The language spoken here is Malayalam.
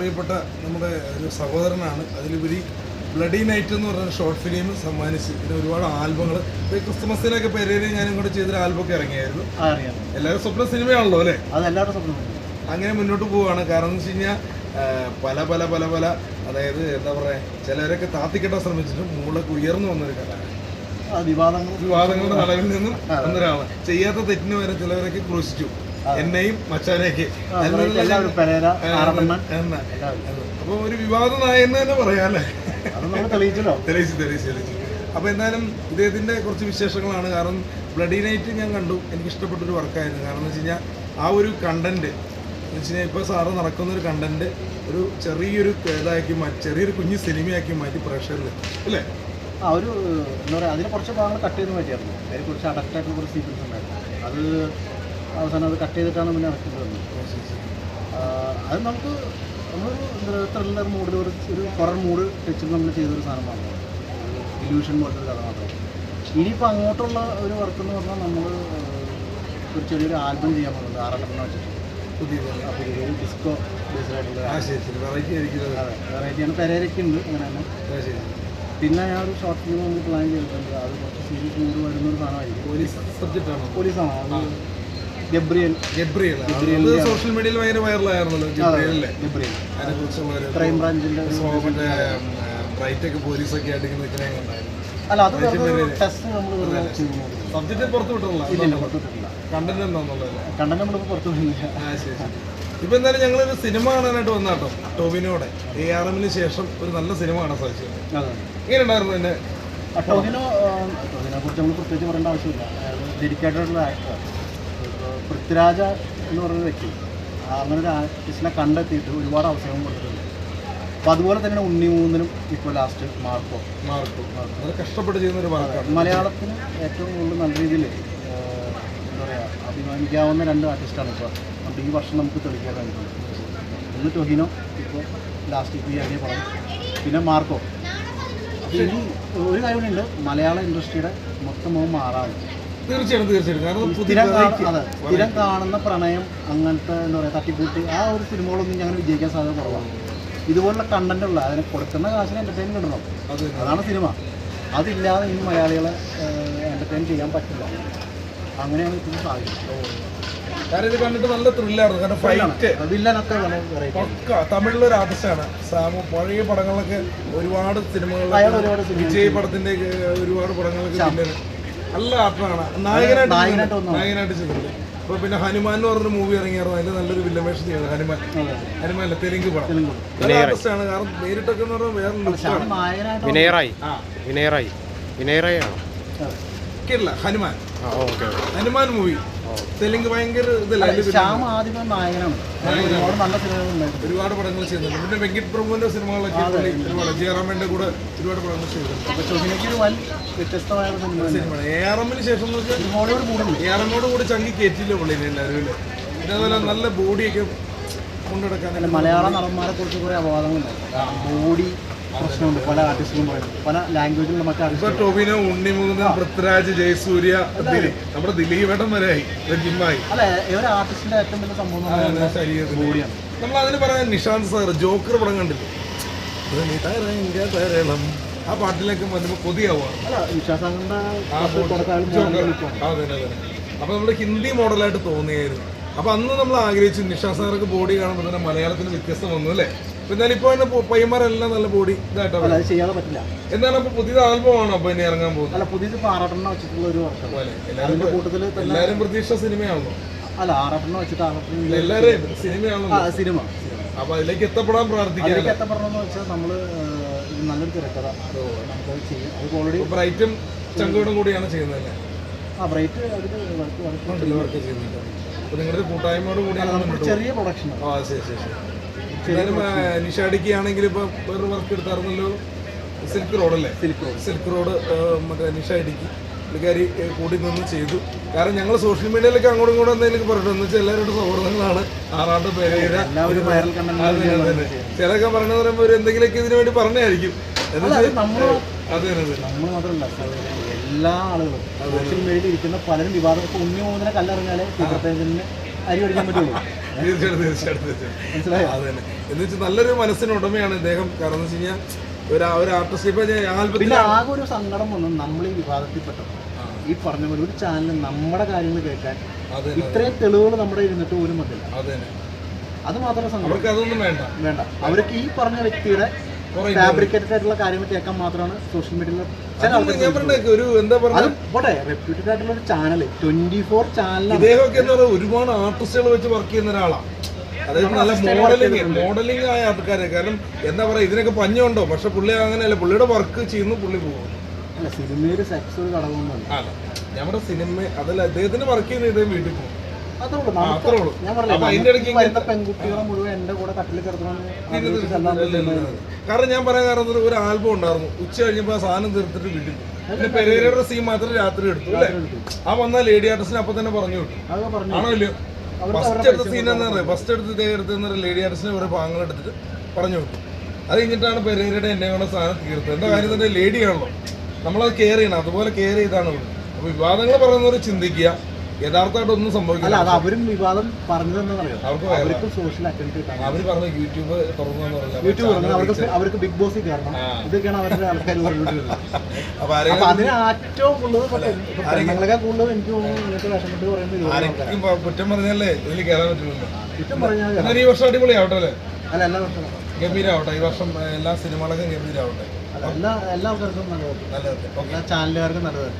പ്രിയപ്പെട്ട നമ്മുടെ ഒരു സഹോദരനാണ്. അതിലുപരി ബ്ലഡി നൈറ്റ് എന്ന് പറഞ്ഞ ഷോർട്ട് ഫിലിം സമ്മാനിച്ച്. പിന്നെ ഒരുപാട് ആൽബങ്ങൾ. ക്രിസ്മസിനൊക്കെ പെരേരി ഞാനും കൂടെ ചെയ്തൊരു ആൽബമൊക്കെ ഇറങ്ങിയായിരുന്നു. എല്ലാവരും സ്വപ്ന സിനിമയാണല്ലോ അല്ലേ? അങ്ങനെ മുന്നോട്ട് പോവുകയാണ് കാരണം എന്ന് വെച്ച് കഴിഞ്ഞാൽ പല പല പല പല അതായത് എന്താ പറയുക ചിലരൊക്കെ താത്തിക്കെട്ടാൻ ശ്രമിച്ചിട്ടും മുകളിലൊക്കെ ഉയർന്നു വന്നൊരു വിവാദങ്ങൾ. വിവാദങ്ങളുടെ നടവിൽ നിന്നും വന്നൊരാൾ ചെയ്യാത്ത തെറ്റിന് വരെ ചിലവരൊക്കെ ക്രൂശിച്ചു. എന്നെയും മച്ചാനെയൊക്കെ. ആറെണ്ണം അപ്പൊ ഒരു വിവാദ നായെന്ന് തന്നെ പറയാല്ലേ? അത് നമ്മൾ തെളിയിച്ചല്ലോ. തെളിയിച്ചു തെളിയിച്ചു തെളിയിച്ചു. അപ്പൊ എന്തായാലും ഇദ്ദേഹത്തിന്റെ കുറച്ച് വിശേഷങ്ങളാണ്. കാരണം ബ്ലഡി നൈറ്റ് ഞാൻ കണ്ടു. എനിക്ക് ഇഷ്ടപ്പെട്ടൊരു വർക്കായിരുന്നു. കാരണം എന്ന് വെച്ച് കഴിഞ്ഞാൽ ആ ഒരു കണ്ടന്റ് എന്ന് വെച്ച് കഴിഞ്ഞാൽ ഇപ്പോൾ സാറ് നടക്കുന്ന ഒരു കണ്ടന്റ് ഒരു ചെറിയൊരു ഇതാക്കി മാറ്റി ചെറിയൊരു കുഞ്ഞു സിനിമയാക്കി മാറ്റി പ്രേക്ഷകരിൽ അല്ലേ? ആ ഒരു എന്താ പറയുക അതിന് കുറച്ച് ഭാഗങ്ങൾ കട്ട് ചെയ്ത് മാറ്റിയായിരുന്നു. അതിന് കുറച്ച് അഡക്റ്റായിട്ടുള്ള കുറച്ച് സീക്വൻസ് ഉണ്ടായിരുന്നു. അത് അവസാനം അത് കട്ട് ചെയ്തിട്ടാണ് പിന്നെ ഇറക്കി വന്നത് അത് നമുക്ക് നമ്മളൊരു ത്രില്ലർ മൂഡിൽ ഒരു ഒരു ഹൊറർ മൂഡ് ടച്ചിൽ നമ്മൾ ചെയ്തൊരു സാധനമാണ് ഇല്യൂഷൻ പോലത്തെ ഒരു കഥ മാത്രം. ഇനിയിപ്പോൾ അങ്ങോട്ടുള്ള ഒരു വർക്ക് എന്ന് പറഞ്ഞാൽ നമ്മൾ ഒരു ചെറിയൊരു ആൽബം ചെയ്യാൻ പോകുന്നുണ്ട്. ആറെണ്ണം വെച്ചിട്ട്. അപ്പോൾ ഒരു ഡിസ്കോ ബേസ്ഡായിട്ടുള്ള വെറൈറ്റി ആയിരിക്കും അതെ. വെറൈറ്റിയാണ് ഉണ്ട് അങ്ങനെ തന്നെ. പിന്നെ ഞാൻ ഒരു ഷോർട്ട് ഫിലിം നമുക്ക് പ്ലാൻ ചെയ്തിട്ടുണ്ട്. അത് കുറച്ച് സീരിയസ് മൂഡ് വരുന്ന ഒരു സാധനമായിരിക്കും. പോലീസ് സബ്ജക്റ്റ് ആണോ? പോലീസാണ് അത് ഗബ്രിയൽ. ഗബ്രിയൽ. അത് സോഷ്യൽ മീഡിയയിൽ ഭയങ്കര വൈറലായിരുന്നല്ലോ ഗബ്രിയൽ. ഒരു ക്രൈം മറ്റേ പോലീസൊക്കെ ആയിട്ട് ഇങ്ങനെ നിൽക്കണേ കണ്ടായിരുന്നു. അല്ല അത് ടെസ്റ്റ് നമ്മൾ സബ്ജക്റ്റ് പുറത്തു ഇല്ല കണ്ടന്റ് കണ്ടന്റ് നമ്മളിപ്പോൾ പുറത്തു ആ ശരി ഇപ്പൊ എന്തായാലും ഞങ്ങളൊരു സിനിമ കാണാനായിട്ട് വന്നാട്ടോ ടോവിനോടെ. എ ആർ എമ്മിന് ശേഷം ഒരു നല്ല സിനിമ കാണാൻ സാധിച്ചത്. ഇങ്ങനെയുണ്ടായിരുന്നു എങ്ങനെ ഉണ്ടായിരുന്നു എന്നെ ആ ടോഹിനോ കുറിച്ച് നമ്മൾ പ്രത്യേകിച്ച് പറയേണ്ട ആവശ്യമില്ല. ഡെഡിക്കേറ്റഡ് ആക്ടർ പൃഥ്വിരാജ എന്ന് പറയുന്ന വ്യക്തി. അങ്ങനെ ഒരു ആർട്ടിസ്റ്റിനെ കണ്ടെത്തിയിട്ട് ഒരുപാട് അവസരം കൊടുത്തിട്ടുണ്ട്. അപ്പോൾ അതുപോലെ തന്നെ ഉണ്ണി മൂന്നിനും ഇപ്പോൾ ലാസ്റ്റ് മാർക്കോ. Marco Marco. കഷ്ടപ്പെട്ട് ചെയ്യുന്ന ഒരു വർക്കാണ് മലയാളത്തിന് ഏറ്റവും കൂടുതൽ നല്ല രീതിയിൽ എന്താ പറയുക അഭിമാനിക്കാവുന്ന രണ്ട് ആർട്ടിസ്റ്റാണ് ഇപ്പോൾ നമുക്ക് ഈ വർഷം നമുക്ക് തെളിയിക്കാൻ കഴിഞ്ഞിട്ടുണ്ട്. ഒന്ന് ടൊഹിനോ ഇപ്പോൾ ലാസ്റ്റ് ഇപ്പോൾ ഈ ഇറങ്ങിയ പടം. പിന്നെ മാർക്കോ. അപ്പോൾ ഇനി ഒരു കാര്യമുണ്ട് മലയാള ഇൻഡസ്ട്രിയുടെ മൊത്തം മുഖം കാരണം സ്ഥിരം കാണുന്ന അതെ. സ്ഥിരം കാണുന്ന പ്രണയം അങ്ങനത്തെ എന്താ പറയുക തട്ടിക്കൂട്ടി ആ ഒരു സിനിമകളൊന്നും ഞങ്ങൾ വിജയിക്കാൻ സാധ്യത കുറവാണ്. ഇതുപോലുള്ള കണ്ടന്റ് ഉള്ള അതിനെ കൊടുക്കുന്ന കാശിന് എന്റർടൈൻ കിട്ടണം അത്. അതാണ് സിനിമ. അതില്ലാതെ ഇനി മലയാളികളെ എന്റർടൈൻ ചെയ്യാൻ പറ്റില്ല. അങ്ങനെയാണ് ഇപ്പം സാധിക്കുന്നത് കാരണം ഇത് കണ്ടിട്ട് നല്ല ത്രില്ലായിരുന്നു കാരണം ഫൈറ്റ് വില്ലനൊക്കെ വളരെ വെറൈറ്റി പക്ക തമിഴിലൊരു ആർട്ടിസ്റ്റാണ്. സാമു പഴയ പടങ്ങളിലൊക്കെ ഒരുപാട് അയാൾ സിനിമകളിലൊക്കെ ഒരുപാട് സിനിമ വിജയ് പടത്തിന്റെ ഒക്കെ ഒരുപാട് പടങ്ങളൊക്കെ പിന്നെ നല്ല ആക്ടറാണ് നായകനായിട്ട് നായകനായിട്ട് അപ്പൊ പിന്നെ ഹനുമാൻ എന്ന് പറഞ്ഞൊരു മൂവി ഇറങ്ങിയായിരുന്നു. അതിൽ നല്ലൊരു വില്ലൻ വേഷം ചെയ്യുന്നത് ഹനുമാൻ. ഹനുമാൻ അല്ല തെലുങ്ക് പടം. നല്ല ആർട്ടിസ്റ്റാണ് കാരണം നേരിട്ടൊക്കെ എന്ന് പറഞ്ഞാൽ വേറെ ലുക്കാണ്. വിനയറായി. വിനയറായി. വിനയറായി ആണോ? ഹനുമാൻ. ഹനുമാൻ മൂവി തെലുങ്ക് ഭയങ്കര ശ്യാം ആദ്യമേ നായകനാണ്. ഒരുപാട് നല്ല സിനിമകളുണ്ടായിരുന്നു ഒരുപാട് പടങ്ങൾ ചെയ്യുന്നുണ്ട് പിന്നെ വെങ്കിട്ട് പ്രഭുവിന്റെ സിനിമകളൊക്കെ ഒരുപാട് ജയറാമന്റെ കൂടെ ഒരുപാട് പടങ്ങൾ ചെയ്തിട്ടുണ്ട്. വൻ വ്യത്യസ്തമായ ഒരു സിനിമ തന്നെയാണ്. സിനിമ എ ആർ എമ്മിന് ശേഷം ഹോളിവുഡ് മൂടുന്നു എ ആർ എമ്മോട് കൂടി ചങ്കി കയറ്റില്ല പുള്ളിനെ എല്ലാവരും പിന്നെ അതുപോലെ നല്ല ബോഡിയൊക്കെ കൊണ്ടെടുക്കാൻ മലയാള നടന്മാരെ കുറിച്ച് കുറേ അപവാദങ്ങളുണ്ടായിരുന്നു ബോഡി പ്രശ്നമുണ്ട് പല ആർട്ടിസ്റ്റും പറയുന്നത് പല ലാംഗ്വേജിലുള്ള മറ്റു ആർട്ടിസ്റ്റ് ആർട്ടിസ്റ്റുകൾ ഉണ്ണി ഉണ്ണിമുകുന്ദൻ പൃഥ്വിരാജ് ജയസൂര്യ നമ്മുടെ ദിലീപേട്ടൻ വരെയായി ജിമ്മായി. അല്ല ഒരു ആർട്ടിസ്റ്റിന്റെ ഏറ്റവും വലിയ സംഭവം ബോഡിയാണ്. നമ്മൾ അതിന് പറയാൻ നിഷാന്ത് സാർ ജോക്കർ പടം കണ്ടില്ലേ? ആ പാട്ടിലേക്ക് വരുമ്പോൾ കൊതിയാവുക. അപ്പൊ നമ്മുടെ ഹിന്ദി മോഡലായിട്ട് തോന്നിയായിരുന്നു. അപ്പൊ അന്ന് നമ്മൾ ആഗ്രഹിച്ചു നിഷാ സാറൊക്കെ ബോഡി കാണുമ്പോൾ തന്നെ മലയാളത്തിന് വ്യത്യസ്തം വന്നു അല്ലേ? എന്നാലും ഇപ്പൊ തന്നെ പയ്യന്മാരെല്ലാം നല്ല ബോഡി ഇതായിട്ടാണ് അത് ചെയ്യാതെ പറ്റില്ല. എന്താണ് അപ്പൊ പുതിയത് ആൽബമാണോ അപ്പൊ ഇനി ഇറങ്ങാൻ പോകുന്നത്? അല്ല പുതിയത് ഇപ്പോൾ ആറാട്ടെണ്ണ വെച്ചിട്ടുള്ള ഒരു വർഷം. പോലെ എല്ലാരും കൂട്ടത്തിൽ എല്ലാവരും പ്രതീക്ഷ സിനിമയാണല്ലോ. അല്ല ആറാട്ടെണ്ണ വെച്ചിട്ട് ആറാട്ടെണ്ണ എല്ലാരും ആ സിനിമയാണല്ലോ. സിനിമ. അപ്പൊ അതിലേക്ക് എത്തപ്പെടാൻ പ്രാർത്ഥിക്കാം അതിലേക്ക് എത്തപ്പെടണമെന്ന് വെച്ചാൽ നമ്മൾ നല്ലൊരു തിരക്കഥ. നമുക്കത് ചെയ്യും. അത് ഓൾറെഡി ബ്രൈറ്റും ചങ്കോടും കൂടിയാണ് ചെയ്യുന്നത് ആ ബ്രൈറ്റ് വർക്ക് വർക്ക് വർക്ക് ചെയ്യുന്നുണ്ട്. നിങ്ങളുടെ കൂട്ടായ്മയോട് കൂടി ചെറിയ പ്രൊഡക്ഷൻ ആ ശരി ശരി ശരി. നിഷാടിക്ക് ആണെങ്കിൽ ഇപ്പൊ വേറെ വർക്ക് എടുത്തായിരുന്നല്ലോ? സിൽക്ക് റോഡ് അല്ലേ? സിൽക്ക് റോഡ് സിൽക്ക് റോഡ് മറ്റേ നിഷാടിക്ക് പുള്ളിക്കാരി കൂടി നിന്ന് ചെയ്തു. കാരണം ഞങ്ങൾ സോഷ്യൽ മീഡിയയിലൊക്കെ അങ്ങോട്ടും ഇങ്ങോട്ടും എന്തെങ്കിലും പറഞ്ഞു എന്ന് വെച്ചാൽ എല്ലാവരുടെ സൗഹൃദങ്ങളാണ്. ആറാണ്ട് പേരേര. ചിലൊക്കെ പറഞ്ഞു പറയുമ്പോൾ ഒരു എന്തെങ്കിലുമൊക്കെ ഇതിനു വേണ്ടി പറഞ്ഞായിരിക്കും. എന്ന് നമ്മൾ മാത്രമല്ല എല്ലാ ആളുകളും സോഷ്യൽ മീഡിയയിൽ ഇരിക്കുന്ന പലരും വിവാദം ഉണ്ണി മൂന്നിനെ കല്ലെറിഞ്ഞാലേ സൂപ്പർത്തേജലിന് അരി പഠിക്കാൻ പറ്റുള്ളൂ. തീർച്ചയായിട്ടും തീർച്ചയായിട്ടും മനസ്സിലായോ? അത് തന്നെ. എന്ന് വെച്ചാൽ നല്ലൊരു മനസ്സിന് ഉടമയാണ് ഇദ്ദേഹം. കാരണം എന്ന് വെച്ച് കഴിഞ്ഞാൽ ഒരു ഒരു ആർട്ടിസ്റ്റ് ഇപ്പൊ പിന്നെ ആകെ ഒരു സങ്കടം വന്നു നമ്മൾ ഈ വിവാദത്തിൽപ്പെട്ടത് ഈ പറഞ്ഞ പോലെ ഒരു ചാനൽ നമ്മുടെ കാര്യങ്ങൾ കേൾക്കാൻ ഇത്രയും തെളിവുകൾ നമ്മുടെ ഇരുന്നിട്ട് പോലും മതില്ല അത് മാത്രമേ സങ്കടം അവർക്ക് അതൊന്നും വേണ്ട. വേണ്ട. അവർക്ക് ഈ പറഞ്ഞ വ്യക്തിയുടെ ഫാബ്രിക്കേറ്റഡ് ആയിട്ടുള്ള കാര്യങ്ങൾ കേൾക്കാൻ മാത്രമാണ് സോഷ്യൽ മീഡിയയിൽ ഒരു എന്താ പോട്ടെ റെപ്യൂട്ടഡ് ആയിട്ടുള്ള ഒരു ചാനൽ ട്വന്റി ഫോർ ഇദ്ദേഹമൊക്കെ എന്താ പറയുന്നത് ഒരുപാട് ആർട്ടിസ്റ്റുകൾ വെച്ച് വർക്ക് ചെയ്യുന്ന ഒരാളാണ്. അതായത് നല്ല മോഡലിംഗ് മോഡലിംഗ് ആയ ആൾക്കാരെ. കാരണം എന്താ പറയാ ഇതിനൊക്കെ പഞ്ഞുണ്ടോ പക്ഷെ പുള്ളി അങ്ങനെയല്ല. പുള്ളിയുടെ വർക്ക് ചെയ്യുന്നു പുള്ളി പോകും സിനിമയിൽ സെക്സ് ഒരു ഘടകമൊന്നുമല്ല നമ്മുടെ സിനിമ അതല്ല അദ്ദേഹത്തിന് വർക്ക് ചെയ്യുന്ന ഇദ്ദേഹം വീട്ടിൽ പോകും. അത്രേ ഉള്ളൂ. ഞാൻ പറഞ്ഞില്ല പെൺകുട്ടികളെ മുഴുവൻ എന്റെ കൂടെ കട്ടിൽ കാരണം ഞാൻ പറയാൻ കാരണം ഒരു- ഒരു ആൽബം ഉണ്ടായിരുന്നു. ഉച്ച കഴിഞ്ഞപ്പോ ആ സാധനം തീർത്തിട്ട് വീട്ടിൽ പിന്നെ പെരേരയുടെ സീൻ മാത്രം രാത്രി എടുത്തു അല്ലേ? ആ വന്ന ലേഡി ആർട്ടിസ്റ്റിന് അപ്പൊ തന്നെ പറഞ്ഞു കിട്ടും. ആണോ ഇല്ലയോ? ഫസ്റ്റ് എടുത്ത സീൻ എന്താ പറയുക ഫസ്റ്റ് എടുത്ത് ഇതേ എടുത്ത് ലേഡി ആർട്ടിസ്റ്റിനെ ഓരോ ഭാഗങ്ങൾ എടുത്തിട്ട് പറഞ്ഞു കിട്ടും. അത് കഴിഞ്ഞിട്ടാണ് പെരേരയുടെ എന്നെ കൊണ്ട് സാധനം തീർത്തത്. എന്താ കാര്യം തന്നെ ലേഡിയാണല്ലോ നമ്മളത് കെയർ ചെയ്യണം. അതുപോലെ കെയർ ചെയ്താണ് വിടുന്നത് അപ്പൊ വിവാദങ്ങൾ പറയുന്നവർ ചിന്തിക്കുക. യഥാർത്ഥമായിട്ട് ഒന്നും അല്ല സംഭവിക്കില്ല അത് അവരും വിവാദം പറഞ്ഞു അറിയാം അവർക്ക് അവർക്ക് സോഷ്യൽ അറ്റൻഡ് കിട്ടാൻ അവർ പറഞ്ഞ യൂട്യൂബ് തുറന്നു. യൂട്യൂബ് അവർക്ക് അവർക്ക് ബിഗ് ബോസിൽ കയറണം. ഇതൊക്കെയാണ് അവരുടെ ആൾക്കാർ പറഞ്ഞിട്ടുള്ളത് അതിന് ഏറ്റവും കൂടുതൽ പെണ്ണുങ്ങളൊക്കെ കൂടുതൽ എനിക്ക് തോന്നുന്നു ഇങ്ങനത്തെ പറയുന്നത് കുറ്റം പറഞ്ഞല്ലേ ഇതിൽ കയറാൻ പറ്റുള്ളൂ. കുറ്റം പറഞ്ഞാൽ എന്നാൽ ഈ വർഷം അടിപൊളിയാവട്ടെ അല്ലേ? അല്ല എല്ലാ വർഷവും ഗംഭീരാവട്ടെ. ഈ വർഷം എല്ലാ സിനിമകളൊക്കെ ഗംഭീരാവട്ടെ. എല്ലാ എല്ലാ ആൾക്കാർക്കും നല്ലത്. എല്ലാ ചാനലുകാർക്കും നല്ലത്.